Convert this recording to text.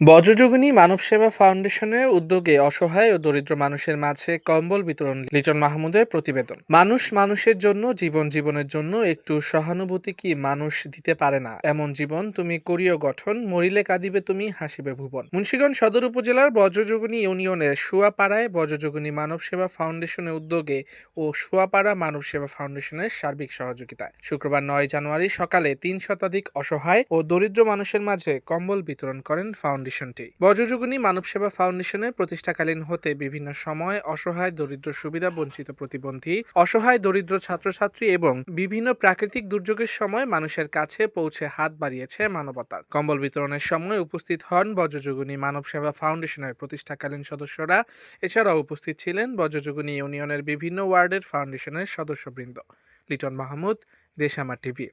বজ্রযোগিনী মানব সেবা ফাউন্ডেশনের উদ্যোগে অসহায় ও দরিদ্র মানুষের মাঝে কম্বল বিতরণ, লিটন মাহমুদের প্রতিবেদন। মানুষ মানুষের জন্য, জীবন জীবনের জন্য একটু সহানুভূতি কি মানুষ দিতে পারে না? এমন জীবন তুমি করিও গঠন, মরিলে কাঁদিবে তুমি, হাসিবে ভুবন। মুন্সিগঞ্জ সদর উপজেলার বজ্রযোগিনী ইউনিয়নের সুয়াপাড়ায় বজ্রযোগিনী মানব সেবা ফাউন্ডেশনের উদ্যোগে ও সুয়াপাড়া মানব সেবা ফাউন্ডেশনের সার্বিক সহযোগিতায় শুক্রবার নয় জানুয়ারি সকালে তিন শতাধিক অসহায় ও দরিদ্র মানুষের মাঝে কম্বল বিতরণ করেন ফাউন্ডেশনটি। বজ্রযোগিনী মানব সেবা ফাউন্ডেশনের প্রতিষ্ঠাকালীন হতে বিভিন্ন সময় অসহায় দরিদ্র সুবিধা বঞ্চিত প্রতিবন্ধী, অসহায় দরিদ্র ছাত্রছাত্রী এবং বিভিন্ন প্রাকৃতিক দুর্যোগের সময় মানুষের কাছে পৌঁছে হাত বাড়িয়েছে মানবতার। কম্বল বিতরণের সময় উপস্থিত হন বজ্রযোগিনী মানব সেবা ফাউন্ডেশনের প্রতিষ্ঠাকালীন সদস্যরা। এছাড়াও উপস্থিত ছিলেন বজ্রযোগিনী ইউনিয়নের বিভিন্ন ওয়ার্ডের ফাউন্ডেশনের সদস্যবৃন্দ। লিটন মাহমুদ দেশামা টিভি।